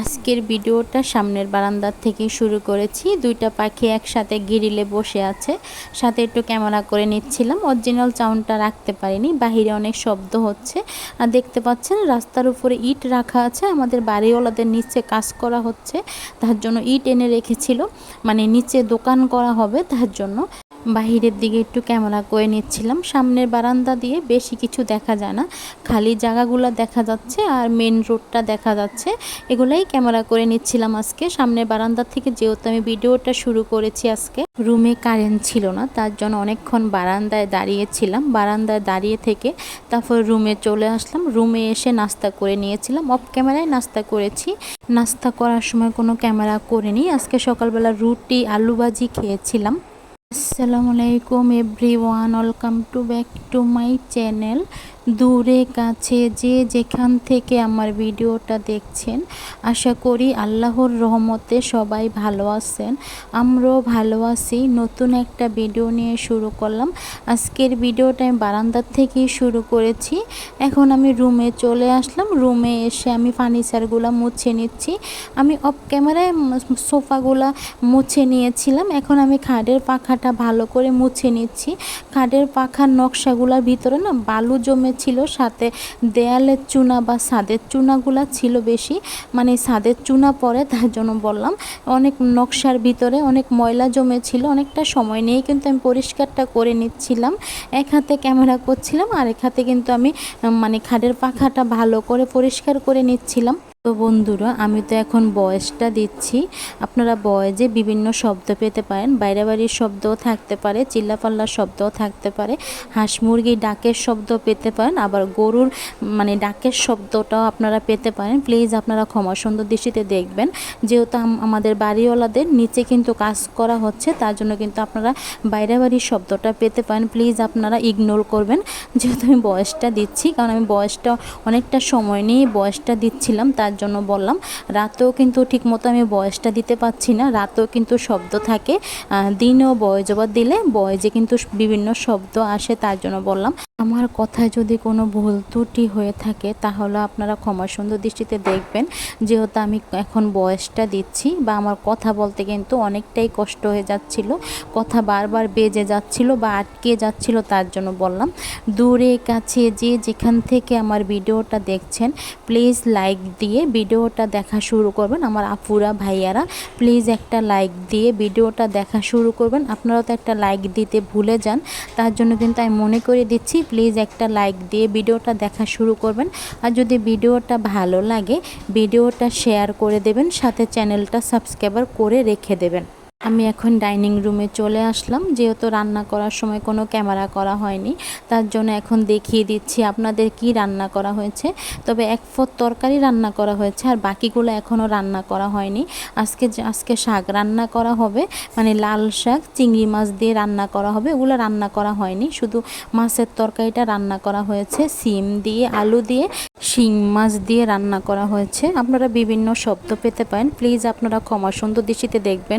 আজকের ভিডিওটা সামনের বারান্দার থেকে শুরু করেছি। দুইটা পাখি একসাথে গিরিলে বসে আছে। সাথে একটু ক্যামেরা করে নিচ্ছিলাম। অরিজিনাল চাউনটা রাখতে পারিনি। বাহিরে অনেক শব্দ হচ্ছে। আর দেখতে পাচ্ছেন, রাস্তার উপরে ইট রাখা আছে। আমাদের বাড়িওয়ালাদের নিচে কাজ করা হচ্ছে। তার জন্য ইট এনে রেখেছিল। মানে নিচে দোকান করা হবে তার জন্য। বাহিরের দিকে একটু ক্যামেরা করে নিচ্ছিলাম। সামনের বারান্দা দিয়ে বেশি কিছু দেখা যায় না। খালি জায়গাগুলো দেখা যাচ্ছে আর মেন রোডটা দেখা যাচ্ছে। এগুলাই ক্যামেরা করে নিচ্ছিলাম আজকে। সামনের বারান্দা থেকে যেহেতু আমি ভিডিওটা শুরু করেছি আজকে, রুমে কারেন্ট ছিল না, তার জন্য অনেকক্ষণ বারান্দায় দাঁড়িয়েছিলাম। বারান্দায় দাঁড়িয়ে থেকে তারপর রুমে চলে আসলাম। রুমে এসে নাস্তা করে নিয়েছিলাম। অফ ক্যামেরায় নাস্তা করেছি। নাস্তা করার সময় কোনো ক্যামেরা করিনি। আজকে সকালবেলা রুটি আলু ভাজি খেয়েছিলাম। আসসালামু আলাইকুম everyone welcome to back to my channel দূরে, কাছে, যে যেখান থেকে আমার ভিডিওটা দেখছেন, আশা করি আল্লাহর রহমতে সবাই ভালো আছেন। আমরাও ভালো আছি। নতুন একটা ভিডিও নিয়ে শুরু করলাম। আজকের ভিডিওটা আমি বারান্দার থেকেই শুরু করেছি। এখন আমি রুমে চলে আসলাম। রুমে এসে আমি ফার্নিচারগুলো মুছে নিচ্ছি। আমি অফ ক্যামেরায় সোফাগুলো মুছে নিয়েছিলাম। এখন আমি খাটের পাখাটা ভালো করে মুছে নিচ্ছি। খাটের পাখার নকশাগুলোর ভিতরে না বালু জমে ছিল সাথে দেয়ালের চুনা বা ছাদের চুনাগুলা ছিল বেশি মানে ছাদের চুনা পরে তার জন্য বললাম। অনেক নকশার ভিতরে অনেক ময়লা জমে ছিল অনেকটা সময় নিয়ে কিন্তু আমি পরিষ্কারটা করে নিচ্ছিলাম। এক হাতে ক্যামেরা করছিলাম আর এক হাতে কিন্তু আমি মানে খাটের পাখাটা ভালো করে পরিষ্কার করে নিচ্ছিলাম। তো বন্ধুরা, আমি তো এখন বয়সটা দিচ্ছি। আপনারা বয়েজে বিভিন্ন শব্দ পেতে পারেন। বাইরে বাড়ির শব্দও থাকতে পারে, চিল্লাপাল্লার শব্দও থাকতে পারে। হাঁস মুরগি ডাকের শব্দ পেতে পারেন, আবার গরুর মানে ডাকের শব্দটাও আপনারা পেতে পারেন। প্লিজ আপনারা ক্ষমা সুন্দর দৃষ্টিতে দেখবেন। যেহেতু আমাদের বাড়িওয়ালাদের নিচে কিন্তু কাজ করা হচ্ছে, তার জন্য কিন্তু আপনারা বাইরে বাড়ির শব্দটা পেতে পারেন। প্লিজ আপনারা ইগনোর করবেন। যেহেতু আমি বয়সটা দিচ্ছি, কারণ আমি বয়সটা অনেকটা সময় নিয়ে বয়সটা দিচ্ছিলাম, তার তার জন্য বললাম। রাতেও কিন্তু ঠিক মতো আমি বয়সটা দিতে পারছি না, রাতেও কিন্তু শব্দ থাকে। দিনেও বয়জবাদ দিলে বয়জে কিন্তু বিভিন্ন শব্দ আসে তার জন্য বললাম। আমার কথায় যদি কোনো ভুল ত্রুটি হয়ে থাকে, তাহলে আপনারা ক্ষমা সুন্দর দৃষ্টিতে দেখবেন, যেহেতু আমি এখন বয়সটা দিচ্ছি বা আমার কথা বলতে কিন্তু অনেকটাই কষ্ট হয়ে যাচ্ছিল, কথা বারবার বেজে যাচ্ছিল বা আটকে যাচ্ছিল তার জন্য বললাম। দূরে, কাছে যে যেখান থেকে আমার ভিডিওটা দেখছেন প্লিজ লাইক দিয়ে ভিডিওটা দেখা শুরু করবেন। আমার আপুরা, ভাইয়ারা প্লিজ একটা লাইক দিয়ে ভিডিওটা দেখা শুরু করবেন। আপনারাও তো একটা লাইক দিতে ভুলে যান, তার জন্য কিন্তু আমি মনে করে দিচ্ছি প্লিজ একটা লাইক দিয়ে ভিডিওটা দেখা শুরু করবেন। আর যদি ভিডিওটা ভালো লাগে, ভিডিওটা শেয়ার করে দেবেন, সাথে চ্যানেলটা সাবস্ক্রাইবার করে রেখে দেবেন। আমি এখন ডাইনিং রুমে চলে আসলাম। যেহেতু রান্না করার সময় কোনো ক্যামেরা করা হয়নি, তার জন্য এখন দেখিয়ে দিচ্ছি আপনাদের কি রান্না করা হয়েছে। তবে এক ফোর তরকারি রান্না করা হয়েছে আর বাকিগুলো এখনও রান্না করা হয়নি। আজকে আজকে শাক রান্না করা হবে মানে লাল শাক, চিংড়ি মাছ দিয়ে রান্না করা হবে, ওগুলো রান্না করা হয়নি। শুধু মাছের তরকারিটা রান্না করা হয়েছে, সিম দিয়ে, আলু দিয়ে, শিং মাছ দিয়ে রান্না করা হয়েছে। আপনারা বিভিন্ন শব্দ পেতে পারেন। প্লিজ আপনারা ক্ষমা সুন্দর দৃষ্টিতে দেখবেন।